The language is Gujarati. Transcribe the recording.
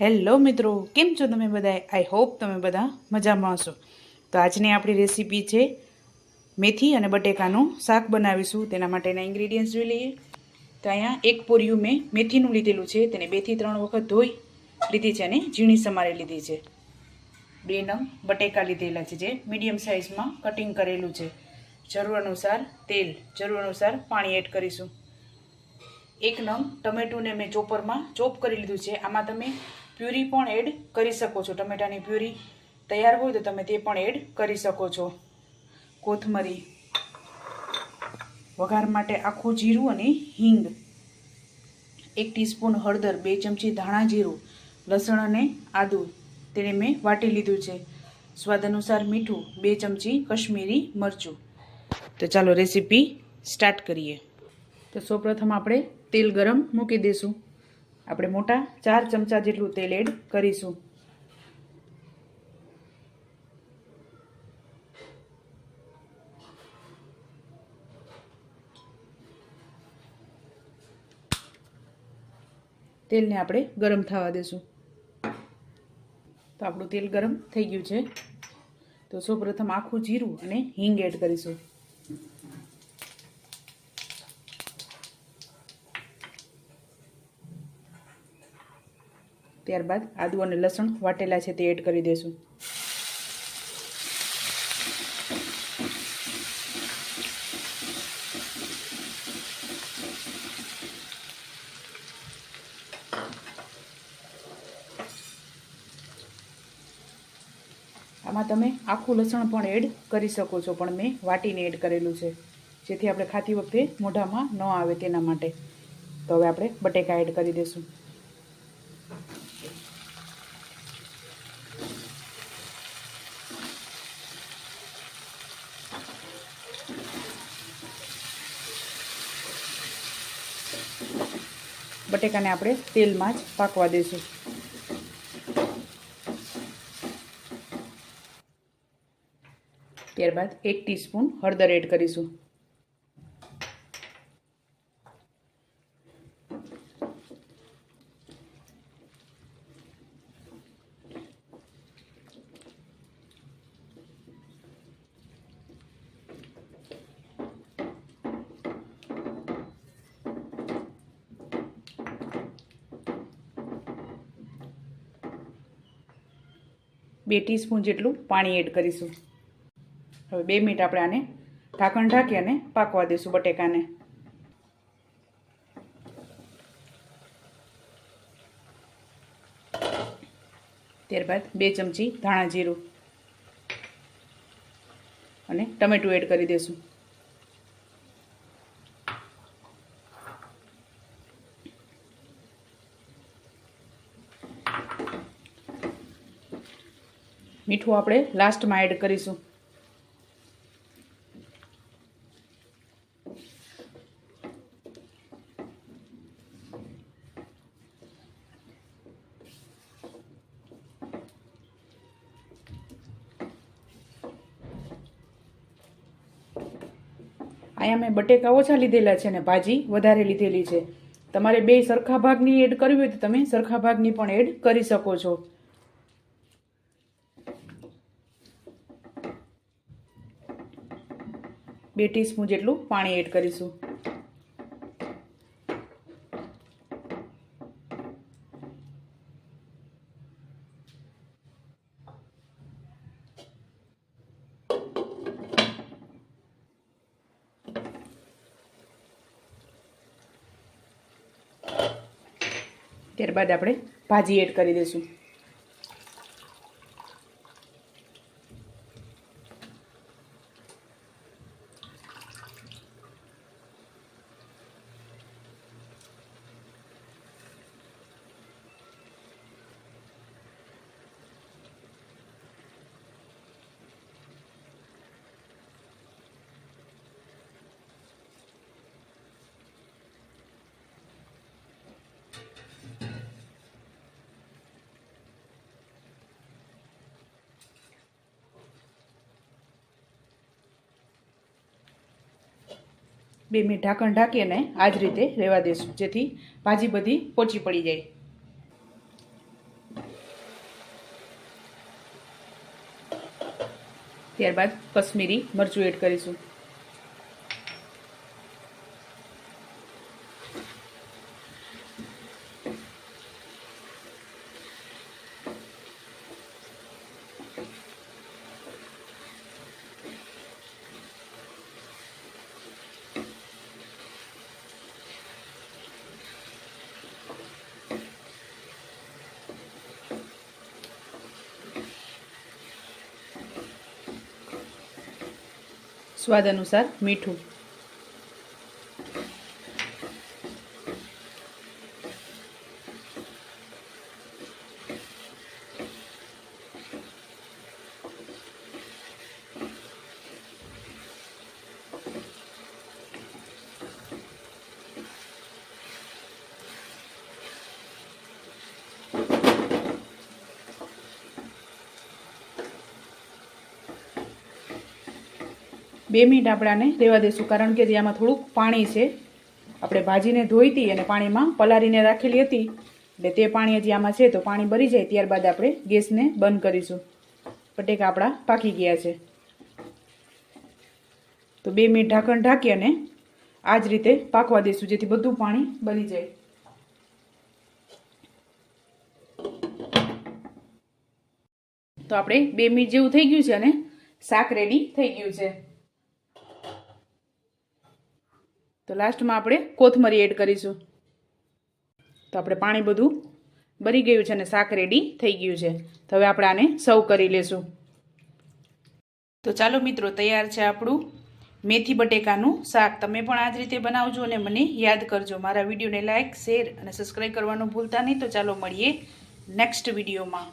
હેલો મિત્રો, કેમ છો તમે બધા આઈ હોપ તમે બધા મજામાં હશો. તો આજની આપણી રેસીપી છે, મેથી અને બટેકાનું શાક બનાવીશું. તેના માટેના ઇન્ગ્રીડિયન્ટ્સ જોઈ લઈએ. તો અહીંયા એક પોરિયું મેં મેથીનું લીધેલું છે. તેને બેથી ત્રણ વખત ધોઈ લીધી છે અને ઝીણી સમારી લીધી છે. બે નંગ બટેકા લીધેલા છે જે મીડિયમ સાઇઝમાં કટિંગ કરેલું છે. જરૂર અનુસાર તેલ, જરૂર અનુસાર પાણી એડ કરીશું. એક નંગ ટમેટુંને મેં ચોપરમાં ચોપ કરી લીધું છે. આમાં તમે પ્યુરી પણ એડ કરી શકો છો. ટમેટાની પ્યુરી તૈયાર હોય તો તમે તે પણ એડ કરી શકો છો. કોથમરી. વઘાર માટે આખું જીરું અને હિંગ. એક ટીસ્પૂન હળદર, બે ચમચી ધાણા જીરું, લસણ અને આદુ. તેને મેં વાટી લીધું છે. સ્વાદ અનુસાર મીઠું, બે ચમચી કશ્મીરી મરચું. તો ચાલો રેસીપી સ્ટાર્ટ કરીએ. તો સૌપ્રથમ આપણે તેલ ગરમ મૂકી દઈશું આપણે મોટા ચાર ચમચા જેટલું તેલ એડ કરીશું. તેલને આપણે ગરમ થવા દેશું. તો આપણું તેલ ગરમ થઈ ગયું છે. તો સૌપ્રથમ આખું જીરું અને હિંગ એડ કરીશું. ત્યારબાદ આદુ અને લસણ વાટેલા છે તે એડ કરી દઈશું આમાં તમે આખું લસણ પણ એડ કરી શકો છો, પણ મેં વાટીને એડ કરેલું છે, જેથી આપણે ખાતી વખતે મોઢામાં ન આવે તેના માટે. તો હવે આપણે બટેકા એડ કરી દઈશું બટેકાને આપણે તેલમાં જ પાકવા દઈશું. ત્યારબાદ એક ટીસ્પૂન હળદર એડ કરીશું. બે ટીસ્પૂન જેટલું પાણી એડ કરીશું. હવે બે મિનિટ આપણે આને ઢાંકણ ઢાંકી અને પાકવા દઈશું બટેકાને. ત્યારબાદ બે ચમચી ધાણા જીરું. અને ટમેટું એડ કરી દઈશું. મીઠું આપણે લાસ્ટમાં એડ કરીશું. અહીંયા મેં બટેકા ઓછા લીધેલા છે ને ભાજી વધારે લીધેલી છે. તમારે બે સરખા ભાગની એડ કરવી હોય તો તમે સરખા ભાગની પણ એડ કરી શકો છો. બે ટીસ્પૂન જેટલું પાણી એડ કરીશું. ત્યારબાદ આપણે ભાજી એડ કરી દઈશું. બે મિનિટ ઢાંકણ ઢાંકી અને આ જ રીતે રહેવા દઈશું જેથી ભાજી બધી પોચી પડી જાય. ત્યારબાદ કશ્મીરી મરચું એડ કરીશું. સ્વાદ અનુસાર મીઠું. બે મિનિટ આપણે આને રહેવા દઈશું કારણ કે જે આમાં થોડુંક પાણી છે, આપણે ભાજીને ધોઈ હતી અને પાણીમાં પલાળીને રાખેલી હતી. એટલે તે પાણી હજી આમાં છે તો પાણી ભરી જાય. ત્યારબાદ આપણે ગેસને બંધ કરીશું. બટેકા આપણા પાકી ગયા છે. તો બે મિનિટ ઢાંકણ ઢાંકી અને આ જ રીતે પાકવા દઈશું જેથી બધું પાણી બળી જાય. તો આપણે બે મિનિટ જેવું થઈ ગયું છે અને શાક રેડી થઈ ગયું છે. તો લાસ્ટમાં આપણે કોથમરી એડ કરીશું. તો આપણે પાણી બધું ભરી ગયું છે અને શાક રેડી થઈ ગયું છે. તો હવે આપણે આને સર્વ કરી લેશું. તો ચાલો મિત્રો, તૈયાર છે આપણું મેથી બટેકાનું શાક. તમે પણ આ જ રીતે બનાવજો અને મને યાદ કરજો. મારા વિડીયોને લાઇક શેર અને સબસ્ક્રાઈબ કરવાનું ભૂલતા નહીં. તો ચાલો મળીએ નેક્સ્ટ વિડીયોમાં.